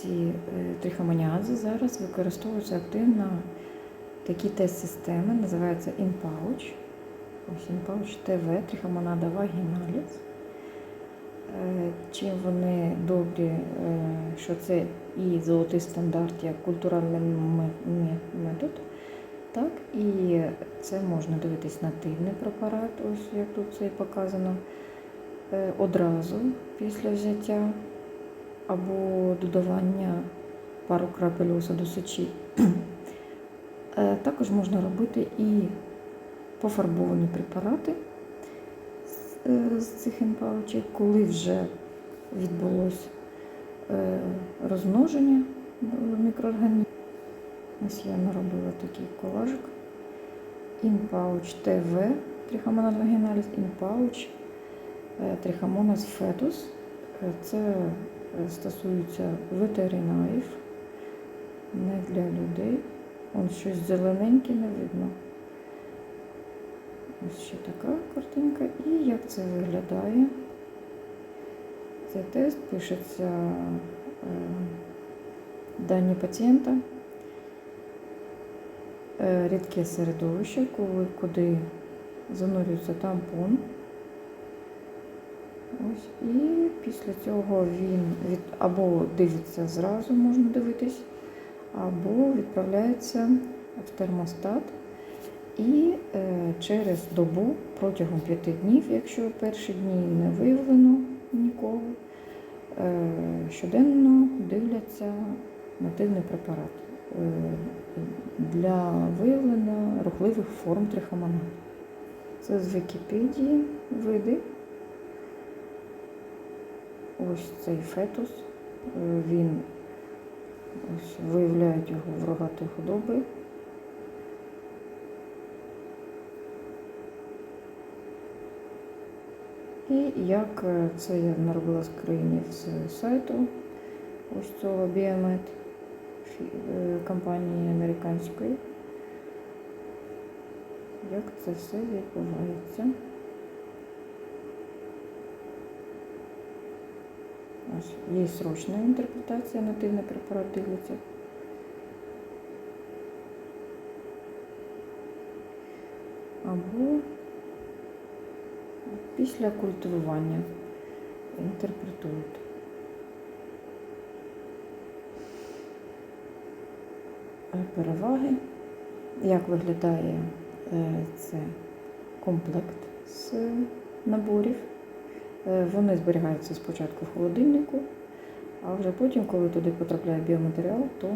ці е, трихомоніази зараз використовуються активно такі тест-системи, називаються InPouch. Ось InPouch TV, трихомонада vaginalis. Е, Чим вони добрі, е, що це і золотий стандарт як культуральний ме- ме- метод, так і це можна дивитись нативний препарат, ось як тут це і показано, одразу після взяття або додавання пару крапель осаду сечі. Е, Також можна робити і пофарбовані препарати з- е, цих інпаучів, коли вже відбулось е, розмноження мікроорганізмів. Ось я наробила такий колажик. Інпауч ТВ Трихомонад вагіналіс, інпауч Трихомонас фетус. Це стосується ветеринарів, не для людей. Он щось зелененьке не видно. Ось ще така картинка. І як це виглядає? Цей тест пишеться е, дані пацієнта. Е, Рідке середовище, коли, куди занурюється тампон. Ось, і після цього він від, або дивиться зразу, можна дивитись, або відправляється в термостат. І е, через добу протягом п'яти днів, якщо перші дні не виявлено нікого, е, щоденно дивляться нативний препарат е, для виявлення рухливих форм трихомонаду. Це з Вікіпедії види. Ось цей фетус. Е, Він ось виявляють його в рогатої худоби. І як е, це я наробила скринів з сайту ось цього фі- е, компанії американської. Як це все відбувається? Ось є срочна інтерпретація, нативний препарат дивиться. Або після культивування інтерпретують. Переваги. Як виглядає е, це комплект з наборів. Е, Вони зберігаються спочатку в холодильнику, а вже потім, коли туди потрапляє біоматеріал, то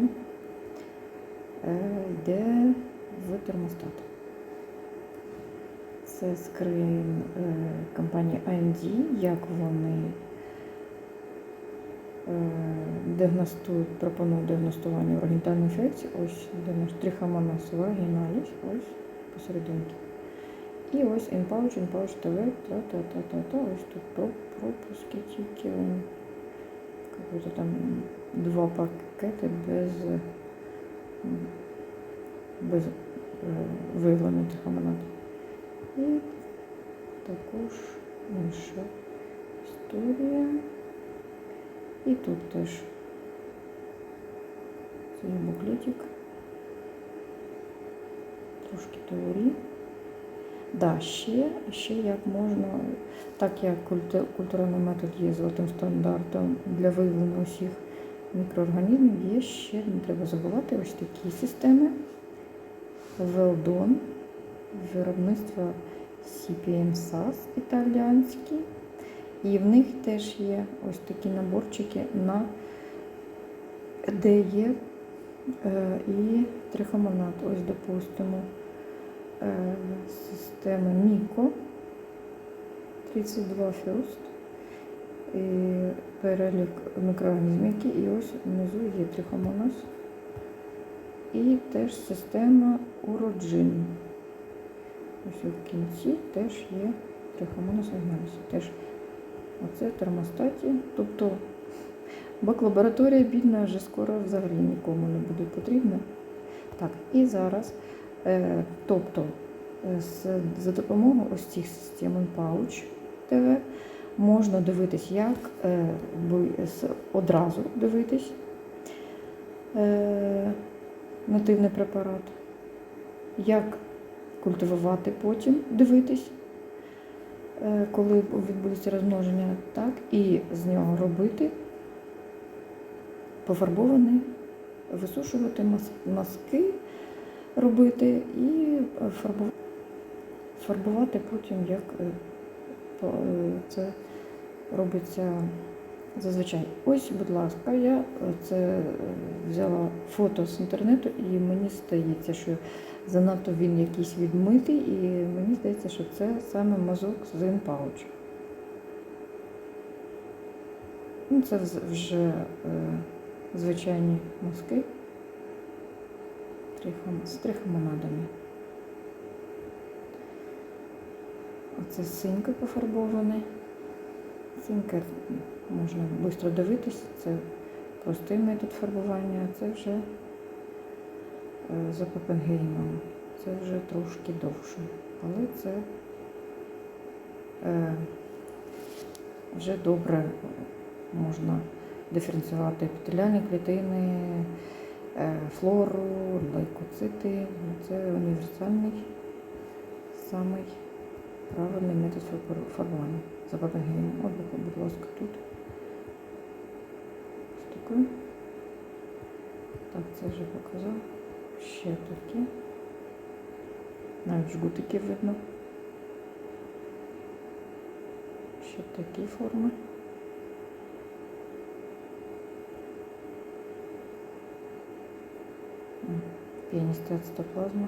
е, йде в термостат. Це скрин е, компанії AMD, як вони діагностують, пропонують діагностування оригінальної інфекції. Ось трихомонас вагіналіс, ось посерединки. І ось InPouch, InPouch TV, та-та-та-та-та, ось тут пропуски тільки. Какой-то там два пакети без, без е, виявлення. І також інша історія. І тут теж цей буклетик. Трошки теорії. Да, ще, ще як можна, так як культуральний метод є золотим стандартом для виявлення усіх мікроорганізмів, є ще, не треба забувати, ось такі системи. Велдон, виробництва CPM SAS італіянські. І в них теж є ось такі наборчики, на, де є е, і трихомонад. Ось, допустимо, системи Міко 32 First. І перелік мікроорганізмів, і ось внизу є трихомонас. І теж система уроджин. Ось в кінці теж є трихомонас агнаріс. Теж оце термостаті. Тобто бак-лабораторія бідна вже скоро взагалі нікому не буде потрібна. Так, і зараз, е, тобто, е, за допомогою ось цих систем Pouch TV можна дивитись, як е, одразу дивитись е, нативний препарат, як культивувати потім, дивитись, е, коли відбудеться розмноження, так, і з нього робити пофарбований, висушувати мас- маски, робити і фарбувати, фарбувати потім, як е, е, це робиться зазвичай. Ось, будь ласка, я е, це е, взяла фото з інтернету, і мені здається, що занадто він якийсь відмитий, і мені здається, що це саме мазок з інпауч. Ну, це вже е, звичайні мазки з трихомонадами. Оце синька пофарбоване. Синька можна швидко дивитись, це простий метод фарбування, а це вже е, за Папенгеймом. Це вже трошки довше. Але це е, вже добре можна диференціювати епітеліальні клітини, флору, лейкоцити. Це універсальний самий правильний метод фарбування за. От, будь- будь ласка, тут. Ось таке. Так, це вже показав. Ще такі. Навіть жгутики видно. Ще такі форми. М, Пініста цитоплазма.